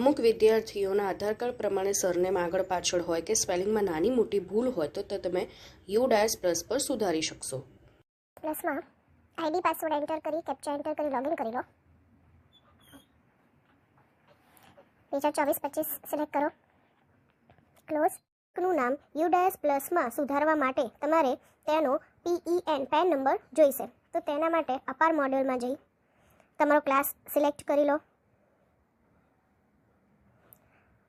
અમુક વિદ્યાર્થીઓના આધાર કાર્ડ પ્રમાણે સરનેમ આગળ પાછળ હોય કે સ્પેલિંગમાં નાની મોટી ભૂલ હોય તો તમે યુ ડાયસ પ્લસ પર સુધારી શકશો. પ્લસમાં આઈડી પાસવર્ડ એન્ટર કરી કેપ્ચા એન્ટર કરી, લોગિન કરી લો. બે હજાર ચોવીસ પચીસ સિલેક્ટ કરો. ક્લોઝનું નામ યુડાયસ પ્લસમાં સુધારવા માટે તમારે તેનો પીઈએન પેન નંબર જોઈશે. તો તેના માટે અપાર મોડ્યુલમાં જઈ તમારો ક્લાસ સિલેક્ટ કરી લો.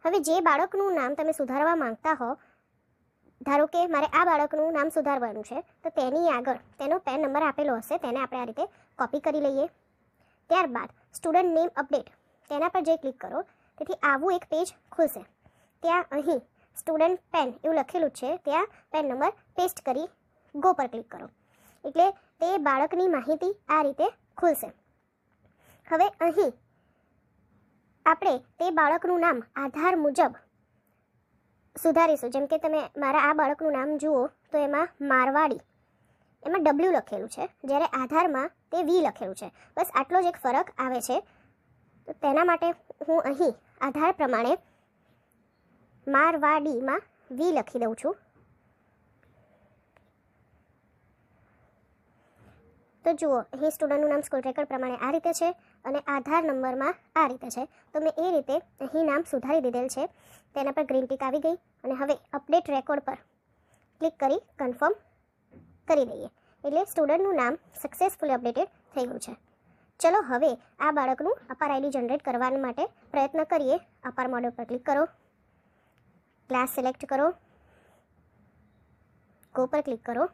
હવે જે બાળકનું નામ તમે સુધારવા માંગતા હો, ધારો કે મારે આ બાળકનું નામ સુધારવાનું છે, તો તેની આગળ તેનો પેન નંબર આપેલો હશે, તેને આપણે આ રીતે કોપી કરી લઈએ. ત્યારબાદ સ્ટુડન્ટ નેમ અપડેટ તેના પર જે ક્લિક કરો, તેથી આવું એક પેજ ખુલશે. ત્યાં અહીં સ્ટુડન્ટ પેન એવું લખેલું છે, ત્યાં પેન નંબર પેસ્ટ કરી ગો પર ક્લિક કરો. એટલે તે બાળકની માહિતી આ રીતે ખુલશે. હવે અહીં આપણે તે બાળકનું નામ આધાર મુજબ સુધારીશું. જેમ કે તમે મારા આ બાળકનું નામ જુઓ, તો એમાં મારવાડી, એમાં ડબલ્યુ લખેલું છે. જ્યારે આધારમાં તે વી લખેલું છે. બસ આટલો જ એક ફરક આવે છે. તો તેના માટે હું અહીં આધાર પ્રમાણે મારવાડીમાં વી લખી દઉં છું. તો જુઓ, અહીં સ્ટુડન્ટનું નામ સ્કૂલ રેકર્ડ પ્રમાણે આ રીતે છે અને આધાર નંબરમાં આ રીતે છે. તો મેં એ રીતે અહીં નામ સુધારી દીધેલ છે. તેના પર ગ્રીન ટીક આવી ગઈ અને હવે અપડેટ રેકોર્ડ પર ક્લિક કરી કન્ફર્મ કરી દઈએ. એટલે સ્ટુડન્ટનું નામ સક્સેસફુલી અપડેટેડ થઈ ગયું છે. ચલો હવે આ બાળકનું અપાર આઈડી જનરેટ કરવા માટે પ્રયત્ન કરીએ. અપાર મોડલ પર ક્લિક કરો. ક્લાસ સિલેક્ટ કરો. ગો પર ક્લિક કરો.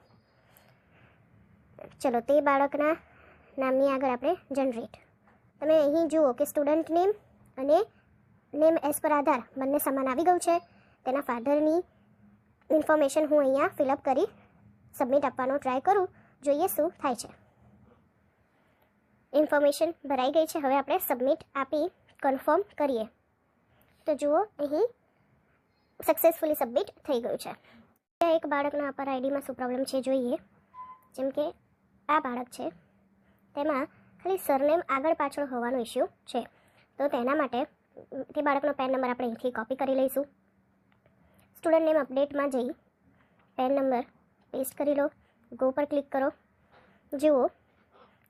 ચલો, તે બાળકના નામની આગળ આપણે જનરેટ તમે અહીં જુઓ કે સ્ટુડન્ટ નેમ અને નેમ એઝ પર આધાર બંને સમાન આવી ગયું છે. તેના ફાધરની ઇન્ફોર્મેશન હું અહીંયા ફિલઅપ કરી સબમિટ આપવાનો ટ્રાય કરું, જોઈએ શું થાય છે. ઇન્ફોર્મેશન ભરાઈ ગઈ છે, હવે આપણે સબમિટ આપી કન્ફર્મ કરીએ. તો જુઓ, અહીં સક્સેસફુલી સબમિટ થઈ ગયું છે. એક બાળકના અપર આઈડીમાં શું પ્રોબ્લેમ છે જોઈએ. જેમ કે આ બાળક છે. તેમાં ખાલી સરનેમ આગળ પાછળ હોવાનો ઇસ્યુ છે. તો તેના માટે, તે બાળકનો પેન નંબર આપણે અહીંથી કોપી કરી લઈશું. સ્ટુડન્ટ નેમ અપડેટમાં જઈ પેન નંબર પેસ્ટ કરી લો. ગો પર ક્લિક કરો. જુઓ,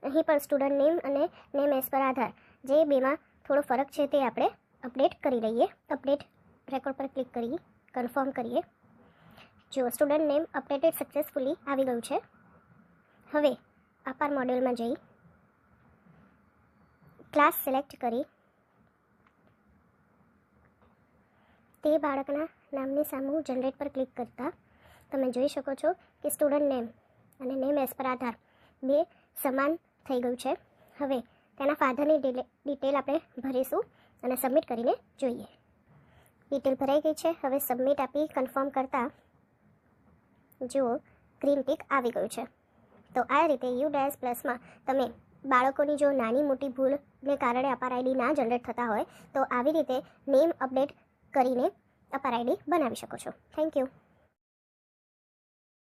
અહીં પણ સ્ટુડન્ટ નેમ અને નેમ એસ પર આધાર. જે બેમાં થોડો ફરક છે તે આપણે અપડેટ કરી લઈએ. અપડેટ રેકોર્ડ પર ક્લિક કરી કન્ફર્મ કરીએ. જુઓ સ્ટુડન્ટ નેમ અપડેટેડ સક્સેસફુલી આવી ગયું છે. હવે અપાર મોડ્યુલમાં જઈ. ક્લાસ સિલેક્ટ કરી. તે બાળકના નામની સામું જનરેટ પર ક્લિક કરતા તમે જોઈ શકો છો કે સ્ટુડન્ટ નેમ અને નેમ એઝ પર આધાર બે સમાન થઈ ગયું છે. હવે તેના ફાધરની ડિટેલ આપણે ભરીશું અને સબમિટ કરીને જોઈએ. ડિટેલ ભરાઈ ગઈ છે. હવે સબમિટ આપી કન્ફર્મ કરતાં જુઓ, ગ્રીન ટીક આવી ગયું છે. તો આ રીતે યુ ડાયસ પ્લસમાં તમે બાળકોની જો નાની મોટી ભૂલને કારણે અપાર આઈડી ના જનરેટ થતા હોય, તો આવી રીતે નેમ અપડેટ કરીને અપાર આઈડી બનાવી શકો છો. Thank you.